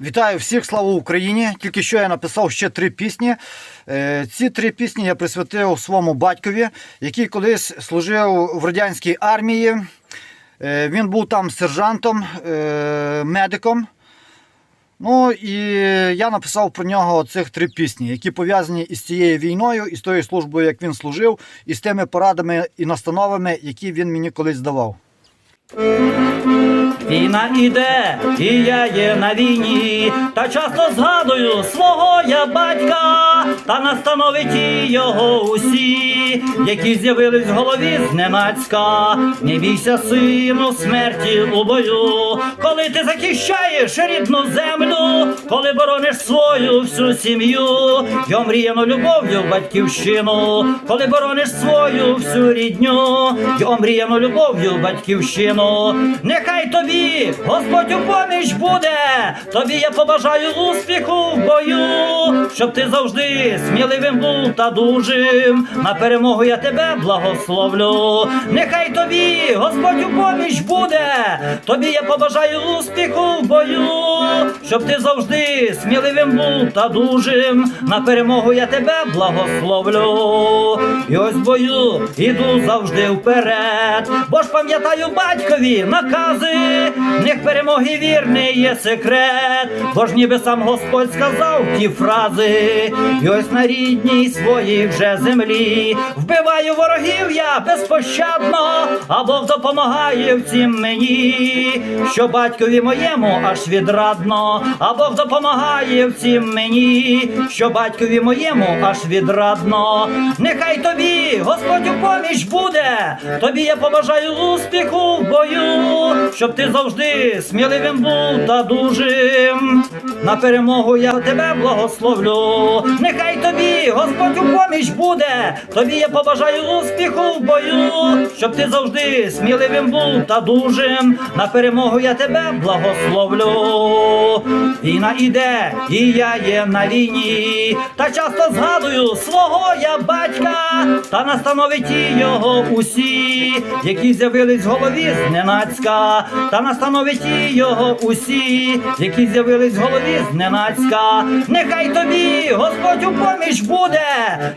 Вітаю всіх, слава Україні! Тільки що я написав ще три пісні. Е, Ці три пісні я присвятив своєму батькові, який колись служив в радянській армії. Е, Він був там сержантом, е, медиком. Ну і я написав про нього цих три пісні, які пов'язані із цією війною, і з тою службою, як він служив, і з тими порадами і настановами, які він мені колись давав. Війна іде, і я є на війні, та часто згадую свого я батька, та настановить і його усі, які з'явились в голові зненацька. Не бійся, сину, смерті у бою, коли ти захищаєш рідну землю, коли борониш свою всю сім'ю, й омріяну любов'ю батьківщину, коли борониш свою всю рідню, й омріяну любов'ю батьківщину. Нехай тобі Господь у поміч буде, тобі я побажаю успіху в бою, щоб ти завжди сміливим був та дужим. На перемогу я тебе благословлю. Нехай тобі Господь у поміч буде, тобі я побажаю успіху в бою, щоб ти завжди сміливим був та дужим. На перемогу я тебе благословлю. І ось в бою іду завжди вперед, бо ж пам'ятаю батькові накази, них перемоги вірний є секрет, бо ж ніби сам Господь сказав ті фрази, і ось на рідній своїй вже землі. Вбиваю ворогів я безпощадно, а Бог допомагає в цім мені, що батькові моєму аж відрадно, а Бог допомагає в цім мені, що батькові моєму аж відрадно. Нехай тобі Господь у поміч буде, тобі я побажаю успіху в бою, щоб ти завжди сміливим був та дужим. На перемогу я тебе благословлю. Нехай тобі Господь у поміч буде, тобі я побажаю успіху в бою, щоб ти завжди сміливим був та дужим. На перемогу я тебе благословлю. Війна іде, і я є на війні, та часто згадую свого я батька, та настановить його усі, які з'явились в голові зненацька, та настановить і його усі, які з'явились в голові зненацька. Нехай тобі Господь у поміч буде,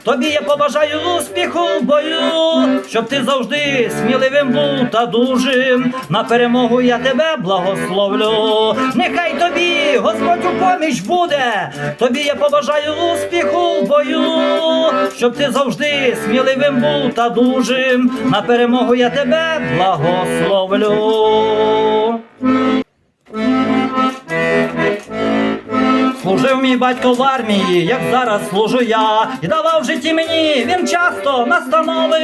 тобі я побажаю успіху в бою, щоб ти завжди сміливим був та дужим. На перемогу я тебе благословлю. Нехай тобі Господь у поміч буде, тобі я побажаю успіху в бою, щоб ти завжди сміливим був та дужим. На перемогу я тебе благословлю. Мій батько в армії, як зараз служу я, і давав в житті мені він часто настанови,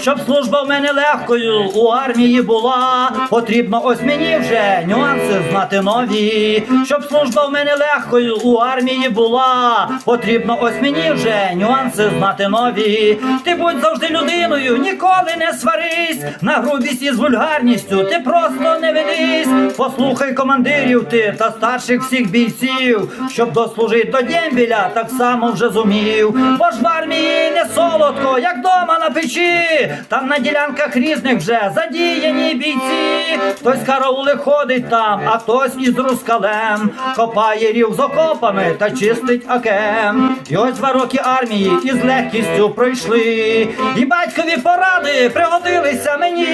щоб служба в мене легкою у армії була. Потрібно ось мені вже нюанси знати нові, щоб служба в мене легкою у армії була. Потрібно ось мені вже нюанси знати нові. Ти будь завжди людиною, ніколи не сварись. На грубість із вульгарністю ти просто не ведись. Послухай командирів ти та старших всіх бійців, щоб дослужить до дембіля, так само вже зумів. Бо ж в армії не солодко, як дома на печі. Там на ділянках різних вже задіяні бійці. Хтось караули ходить там, а хтось із рускалем копає рів з окопами та чистить акем. І ось два роки армії із легкістю пройшли. І батькові поради пригодилися мені.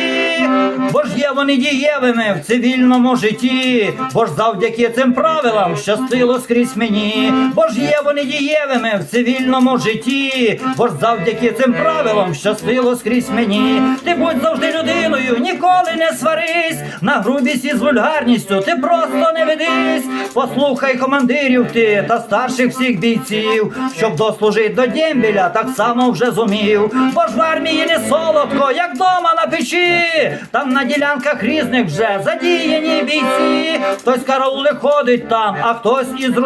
Бо ж є вони дієвими в цивільному житті. Бо ж завдяки цим правилам щастило скрізь мені. Бо ж є вони дієвими в цивільному житті. Бо ж завдяки цим правилам щастило скрізь мені. Ти будь завжди людиною, ніколи не сварись. На грубість із вульгарністю ти просто не ведись. Послухай командирів ти та старших всіх бійців, щоб дослужить до дембіля, так само вже зумів. Бо ж в армії не солодко, як дома на печі. Там на ділянках різних вже задіяні бійці. Хтось караули ходить там, а хтось із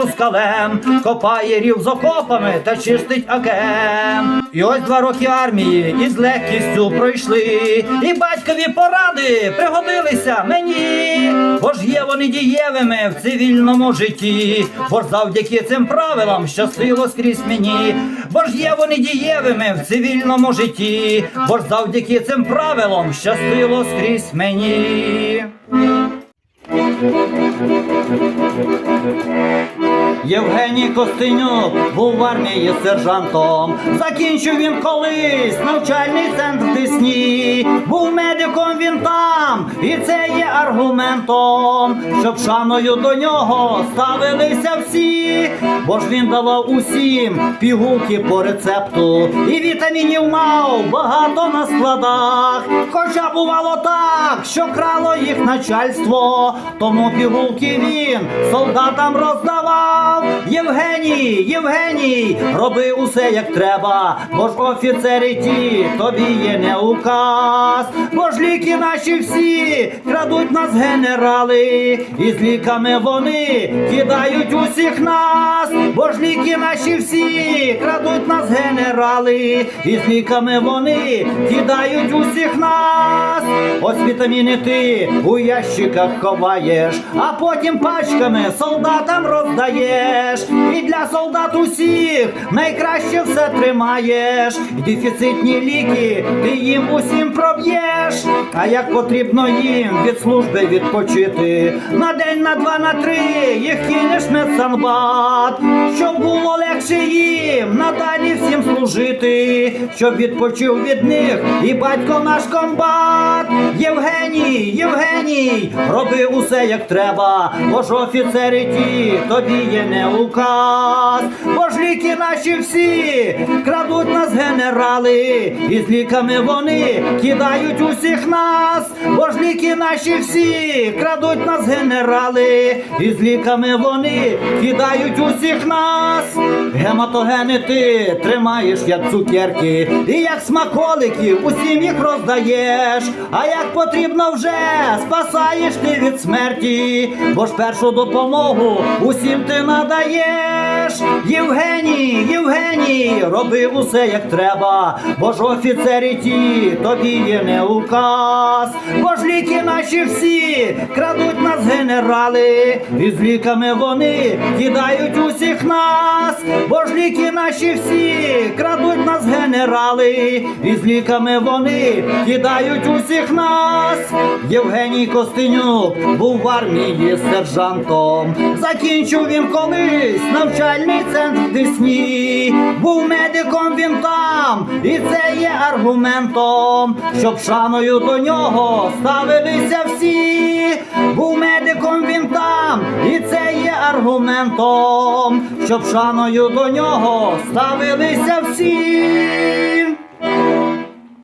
рускалем копає рів з окопами та чистить акем. І ось два роки армії із легкістю пройшли. І батькові поради пригодилися мені. Бо ж є вони дієвими в цивільному житті. Бо завдяки цим правилам щастило скрізь мені. Бо ж є вони дієвими в цивільному житті. Бо завдяки цим правилам щастило скрізь мені. Євгеній Костенюк був в армії сержантом. Закінчив він колись навчальний центр в Десні. Був медиком він там, і це є аргументом, щоб шаною до нього ставилися всі, бо ж він давав усім пігулки по рецепту, і вітамінів мав багато на складах. Хоча бувало так, що крало їх начальство, тому пігулки він солдатам роздавав. Євгеній, Євгеній, роби усе як треба, бо ж офіцери ті тобі є не указ, бо ж ліки наші всі крадуть нас генерали, і з ліками вони кидають усіх нас, бо ж ліки наші всі крадуть нас генерали, і з ліками вони кидають усіх нас. Ось вітаміни ти у ящиках ховаєш, а потім пачками солдатам роздаєш. І для солдат усіх найкраще все тримаєш. Дефіцитні ліки ти їм усім проб'єш. А як потрібно їм від служби відпочити, на день, на два, на три їх кинеш в медсанбат, щоб було легше їм надалі всім служити, щоб відпочив від них і батько наш комбат. Євгеній, Євгеній, роби усе як треба, бо ж офіцери ті тобі є не указ, бо ж ліки наші всі крадуть нас генерали, і з ліками вони кидають усіх нас, бо ж ліки наші всі крадуть нас генерали, і з ліками вони кидають усіх нас. Гематогени ти тримаєш як цукерки, і як смаколиків усім їх роздаєш. А як потрібно вже спасаєш ти від смерті, бо ж першу допомогу усім ти надаєш. Євгеній, Євгеній, роби усе як треба, бо ж офіцери ті тобі є не указ, бо ж ліки наші всі крадуть нас генерали, і з ліками вони кидають усіх нас, бо ж ліки наші всі крадуть нас генерали, і з ліками вони кидають усіх нас. Євгеній Костенюк був в армії сержантом. Закінчив він колись навчальний центр Десні. Був медиком він там, і це є аргументом, щоб шаною до нього ставилися всі. Був медиком він там, і це є аргументом, щоб шаною до нього ставилися всі.